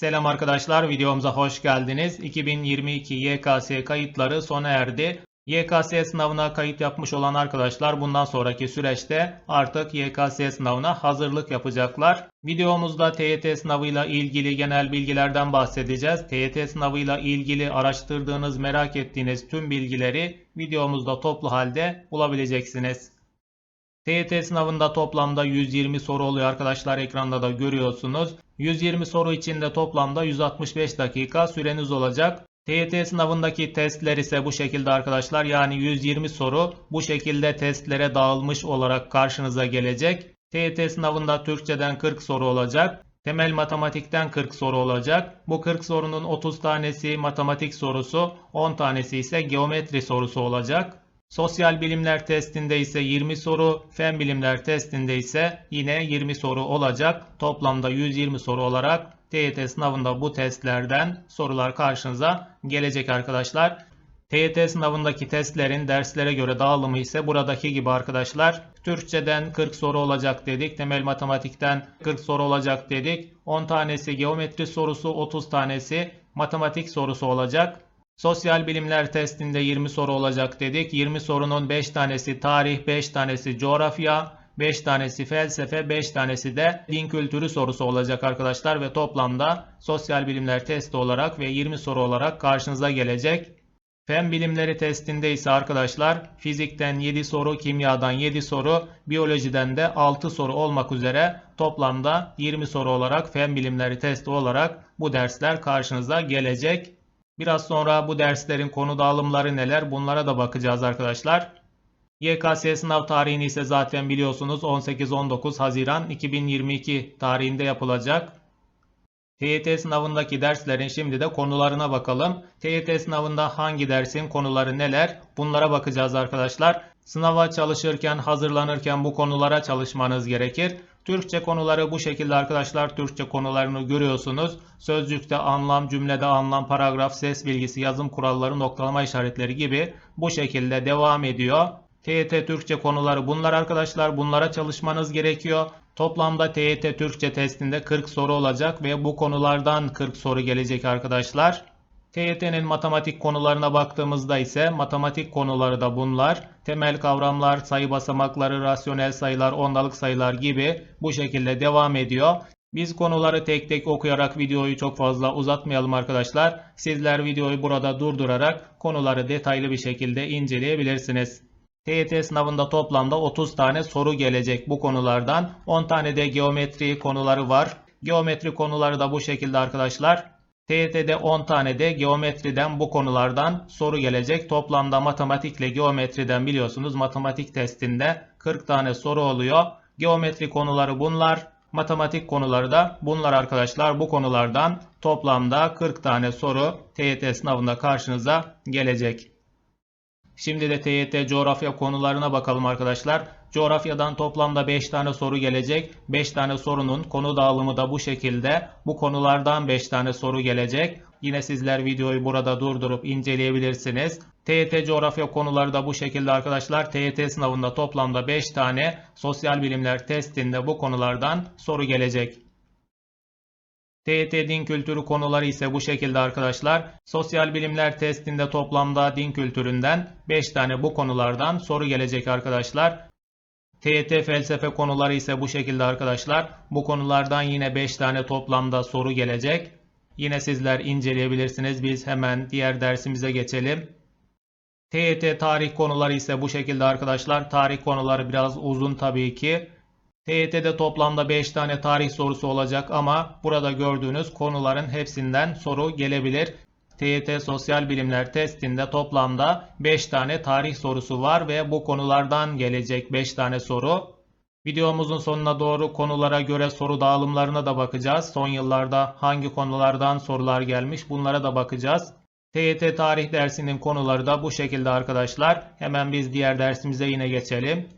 Selam arkadaşlar, videomuza hoş geldiniz. 2022 YKS kayıtları sona erdi. YKS sınavına kayıt yapmış olan arkadaşlar bundan sonraki süreçte artık YKS sınavına hazırlık yapacaklar. Videomuzda TYT sınavıyla ilgili genel bilgilerden bahsedeceğiz. TYT sınavıyla ilgili araştırdığınız, merak ettiğiniz tüm bilgileri videomuzda toplu halde bulabileceksiniz. TYT sınavında toplamda 120 soru oluyor arkadaşlar ekranda da görüyorsunuz. 120 soru içinde toplamda 165 dakika süreniz olacak. TYT sınavındaki testler ise bu şekilde arkadaşlar yani 120 soru bu şekilde testlere dağılmış olarak karşınıza gelecek. TYT sınavında Türkçeden 40 soru olacak. Temel matematikten 40 soru olacak. Bu 40 sorunun 30 tanesi matematik sorusu, 10 tanesi ise geometri sorusu olacak. Sosyal bilimler testinde ise 20 soru, fen bilimler testinde ise yine 20 soru olacak. Toplamda 120 soru olarak TYT sınavında bu testlerden sorular karşınıza gelecek arkadaşlar. TYT sınavındaki testlerin derslere göre dağılımı ise buradaki gibi arkadaşlar. Türkçeden 40 soru olacak dedik. Temel matematikten 40 soru olacak dedik. 10 tanesi geometri sorusu, 30 tanesi matematik sorusu olacak. Sosyal bilimler testinde 20 soru olacak dedik. 20 sorunun 5 tanesi tarih, 5 tanesi coğrafya, 5 tanesi felsefe, 5 tanesi de din kültürü sorusu olacak arkadaşlar ve toplamda sosyal bilimler testi olarak ve 20 soru olarak karşınıza gelecek. Fen bilimleri testinde ise arkadaşlar fizikten 7 soru, kimyadan 7 soru, biyolojiden de 6 soru olmak üzere toplamda 20 soru olarak fen bilimleri testi olarak bu dersler karşınıza gelecek. Biraz sonra bu derslerin konu dağılımları neler bunlara da bakacağız arkadaşlar. YKS sınav tarihini ise zaten biliyorsunuz 18-19 Haziran 2022 tarihinde yapılacak. TYT sınavındaki derslerin şimdi de konularına bakalım. TYT sınavında hangi dersin konuları neler? Bunlara bakacağız arkadaşlar. Sınava çalışırken, hazırlanırken bu konulara çalışmanız gerekir. Türkçe konuları bu şekilde arkadaşlar. Türkçe konularını görüyorsunuz. Sözcükte anlam, cümlede anlam, paragraf, ses bilgisi, yazım kuralları, noktalama işaretleri gibi bu şekilde devam ediyor. TYT Türkçe konuları bunlar arkadaşlar. Bunlara çalışmanız gerekiyor. Toplamda TYT Türkçe testinde 40 soru olacak ve bu konulardan 40 soru gelecek arkadaşlar. TYT'nin matematik konularına baktığımızda ise matematik konuları da bunlar. Temel kavramlar, sayı basamakları, rasyonel sayılar, ondalık sayılar gibi bu şekilde devam ediyor. Biz konuları tek tek okuyarak videoyu çok fazla uzatmayalım arkadaşlar. Sizler videoyu burada durdurarak konuları detaylı bir şekilde inceleyebilirsiniz. TYT sınavında toplamda 30 tane soru gelecek bu konulardan. 10 tane de geometri konuları var. Geometri konuları da bu şekilde arkadaşlar. TYT'de 10 tane de geometriden bu konulardan soru gelecek. Toplamda matematikle geometriden biliyorsunuz matematik testinde 40 tane soru oluyor. Geometri konuları bunlar. Matematik konuları da bunlar arkadaşlar. Bu konulardan toplamda 40 tane soru TYT sınavında karşınıza gelecek. Şimdi de TYT coğrafya konularına bakalım arkadaşlar. Coğrafyadan toplamda 5 tane soru gelecek. 5 tane sorunun konu dağılımı da bu şekilde. Bu konulardan 5 tane soru gelecek. Yine sizler videoyu burada durdurup inceleyebilirsiniz. TYT coğrafya konuları da bu şekilde arkadaşlar. TYT sınavında toplamda 5 tane sosyal bilimler testinde bu konulardan soru gelecek. TYT din kültürü konuları ise bu şekilde arkadaşlar. Sosyal bilimler testinde toplamda din kültüründen 5 tane bu konulardan soru gelecek arkadaşlar. TYT felsefe konuları ise bu şekilde arkadaşlar. Bu konulardan yine 5 tane toplamda soru gelecek. Yine sizler inceleyebilirsiniz. Biz hemen diğer dersimize geçelim. TYT tarih konuları ise bu şekilde arkadaşlar. Tarih konuları biraz uzun tabii ki. TYT'de toplamda 5 tane tarih sorusu olacak ama burada gördüğünüz konuların hepsinden soru gelebilir. TYT Sosyal Bilimler testinde toplamda 5 tane tarih sorusu var ve bu konulardan gelecek 5 tane soru. Videomuzun sonuna doğru konulara göre soru dağılımlarına da bakacağız. Son yıllarda hangi konulardan sorular gelmiş bunlara da bakacağız. TYT tarih dersinin konuları da bu şekilde arkadaşlar. Hemen biz diğer dersimize yine geçelim.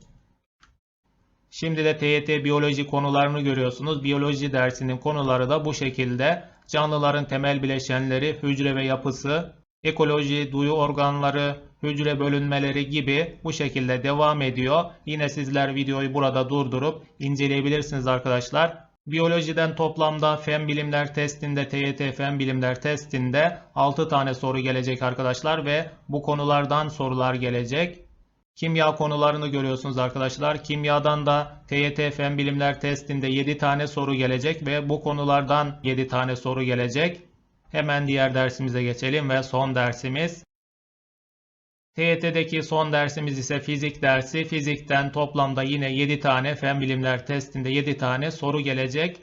Şimdi de TYT biyoloji konularını görüyorsunuz. Biyoloji dersinin konuları da bu şekilde. Canlıların temel bileşenleri, hücre ve yapısı, ekoloji, duyu organları, hücre bölünmeleri gibi bu şekilde devam ediyor. Yine sizler videoyu burada durdurup inceleyebilirsiniz arkadaşlar. Biyolojiden toplamda fen bilimler testinde, TYT fen bilimler testinde 6 tane soru gelecek arkadaşlar ve bu konulardan sorular gelecek. Kimya konularını görüyorsunuz arkadaşlar. Kimyadan da TYT fen bilimler testinde 7 tane soru gelecek ve bu konulardan 7 tane soru gelecek. Hemen diğer dersimize geçelim ve son dersimiz. TYT'deki son dersimiz ise fizik dersi. Fizikten toplamda yine 7 tane fen bilimler testinde 7 tane soru gelecek.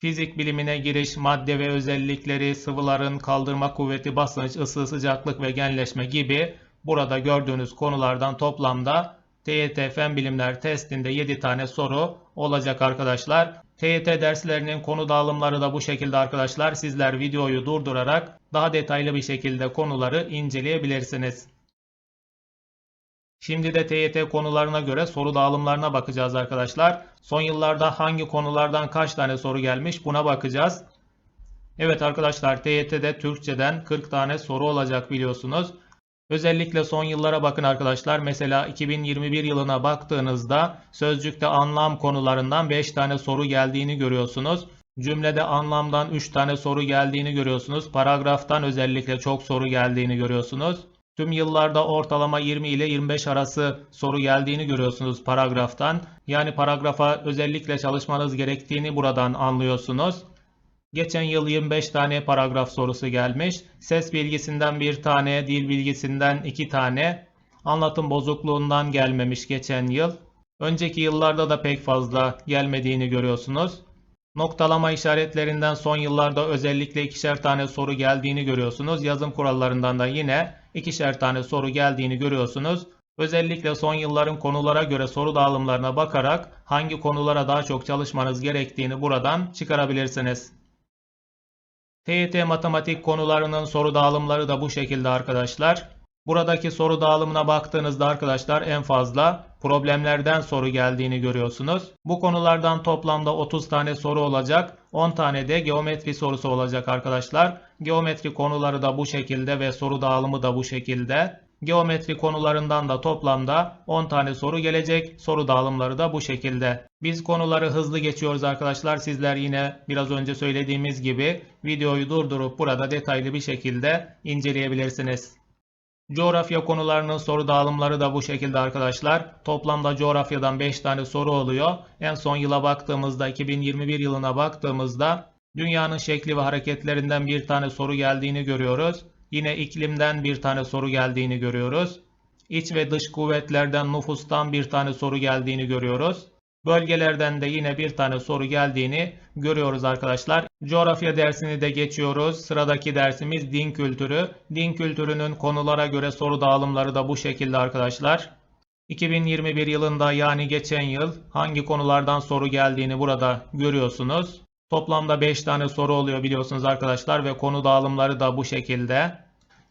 Fizik bilimine giriş, madde ve özellikleri, sıvıların kaldırma kuvveti, basınç, ısı, sıcaklık ve genleşme gibi burada gördüğünüz konulardan toplamda TYT Fen Bilimler testinde 7 tane soru olacak arkadaşlar. TYT derslerinin konu dağılımları da bu şekilde arkadaşlar. Sizler videoyu durdurarak daha detaylı bir şekilde konuları inceleyebilirsiniz. Şimdi de TYT konularına göre soru dağılımlarına bakacağız arkadaşlar. Son yıllarda hangi konulardan kaç tane soru gelmiş buna bakacağız. Evet arkadaşlar TYT'de Türkçeden 40 tane soru olacak biliyorsunuz. Özellikle son yıllara bakın arkadaşlar. Mesela 2021 yılına baktığınızda sözcükte anlam konularından 5 tane soru geldiğini görüyorsunuz. Cümlede anlamdan 3 tane soru geldiğini görüyorsunuz. Paragraftan özellikle çok soru geldiğini görüyorsunuz. Tüm yıllarda ortalama 20 ile 25 arası soru geldiğini görüyorsunuz paragraftan. Yani paragrafa özellikle çalışmanız gerektiğini buradan anlıyorsunuz. Geçen yıl 25 tane paragraf sorusu gelmiş. Ses bilgisinden bir tane, dil bilgisinden iki tane, anlatım bozukluğundan gelmemiş geçen yıl. Önceki yıllarda da pek fazla gelmediğini görüyorsunuz. Noktalama işaretlerinden son yıllarda özellikle ikişer tane soru geldiğini görüyorsunuz. Yazım kurallarından da yine ikişer tane soru geldiğini görüyorsunuz. Özellikle son yılların konulara göre soru dağılımlarına bakarak hangi konulara daha çok çalışmanız gerektiğini buradan çıkarabilirsiniz. TYT matematik konularının soru dağılımları da bu şekilde arkadaşlar. Buradaki soru dağılımına baktığınızda arkadaşlar en fazla problemlerden soru geldiğini görüyorsunuz. Bu konulardan toplamda 30 tane soru olacak. 10 tane de geometri sorusu olacak arkadaşlar. Geometri konuları da bu şekilde ve soru dağılımı da bu şekilde. Geometri konularından da toplamda 10 tane soru gelecek. Soru dağılımları da bu şekilde. Biz konuları hızlı geçiyoruz arkadaşlar. Sizler yine biraz önce söylediğimiz gibi videoyu durdurup burada detaylı bir şekilde inceleyebilirsiniz. Coğrafya konularının soru dağılımları da bu şekilde arkadaşlar. Toplamda coğrafyadan 5 tane soru oluyor. En son yıla baktığımızda 2021 yılına baktığımızda dünyanın şekli ve hareketlerinden bir tane soru geldiğini görüyoruz. Yine iklimden bir tane soru geldiğini görüyoruz. İç ve dış kuvvetlerden nüfustan bir tane soru geldiğini görüyoruz. Bölgelerden de yine bir tane soru geldiğini görüyoruz arkadaşlar. Coğrafya dersini de geçiyoruz. Sıradaki dersimiz din kültürü. Din kültürünün konulara göre soru dağılımları da bu şekilde arkadaşlar. 2021 yılında yani geçen yıl hangi konulardan soru geldiğini burada görüyorsunuz. Toplamda 5 tane soru oluyor biliyorsunuz arkadaşlar ve konu dağılımları da bu şekilde.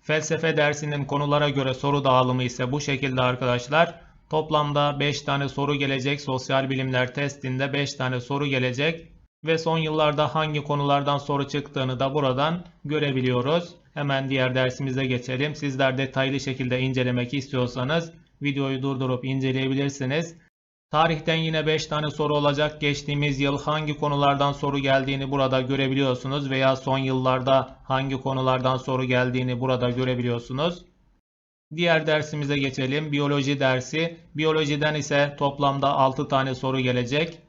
Felsefe dersinin konulara göre soru dağılımı ise bu şekilde arkadaşlar. Toplamda 5 tane soru gelecek. Sosyal bilimler testinde 5 tane soru gelecek. Ve son yıllarda hangi konulardan soru çıktığını da buradan görebiliyoruz. Hemen diğer dersimize geçelim. Sizler detaylı şekilde incelemek istiyorsanız videoyu durdurup inceleyebilirsiniz. Tarihten yine 5 tane soru olacak. Geçtiğimiz yıl hangi konulardan soru geldiğini burada görebiliyorsunuz veya son yıllarda hangi konulardan soru geldiğini burada görebiliyorsunuz. Diğer dersimize geçelim. Biyoloji dersi. Biyolojiden ise toplamda 6 tane soru gelecek.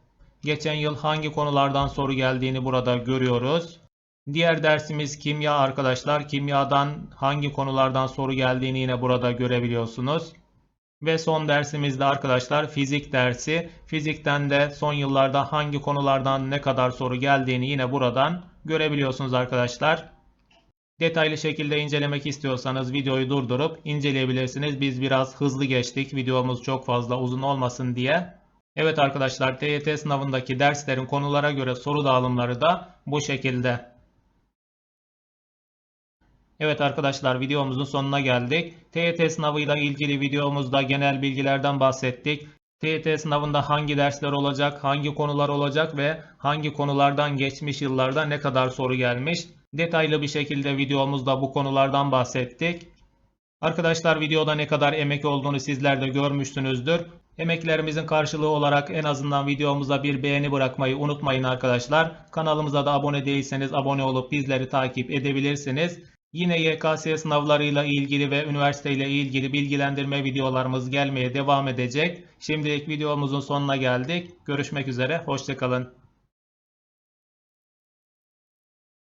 Geçen yıl hangi konulardan soru geldiğini burada görüyoruz. Diğer dersimiz kimya arkadaşlar. Kimyadan hangi konulardan soru geldiğini yine burada görebiliyorsunuz. Ve son dersimizde arkadaşlar fizik dersi. Fizikten de son yıllarda hangi konulardan ne kadar soru geldiğini yine buradan görebiliyorsunuz arkadaşlar. Detaylı şekilde incelemek istiyorsanız videoyu durdurup inceleyebilirsiniz. Biz biraz hızlı geçtik. Videomuz çok fazla uzun olmasın diye. Evet arkadaşlar TYT sınavındaki derslerin konulara göre soru dağılımları da bu şekilde. Evet arkadaşlar videomuzun sonuna geldik. TYT sınavıyla ilgili videomuzda genel bilgilerden bahsettik. TYT sınavında hangi dersler olacak, hangi konular olacak ve hangi konulardan geçmiş yıllarda ne kadar soru gelmiş. Detaylı bir şekilde videomuzda bu konulardan bahsettik. Arkadaşlar videoda ne kadar emek olduğunu sizler de görmüşsünüzdür. Emeklerimizin karşılığı olarak en azından videomuza bir beğeni bırakmayı unutmayın arkadaşlar. Kanalımıza da abone değilseniz abone olup bizleri takip edebilirsiniz. Yine YKS sınavlarıyla ilgili ve üniversiteyle ilgili bilgilendirme videolarımız gelmeye devam edecek. Şimdilik videomuzun sonuna geldik. Görüşmek üzere, hoşçakalın.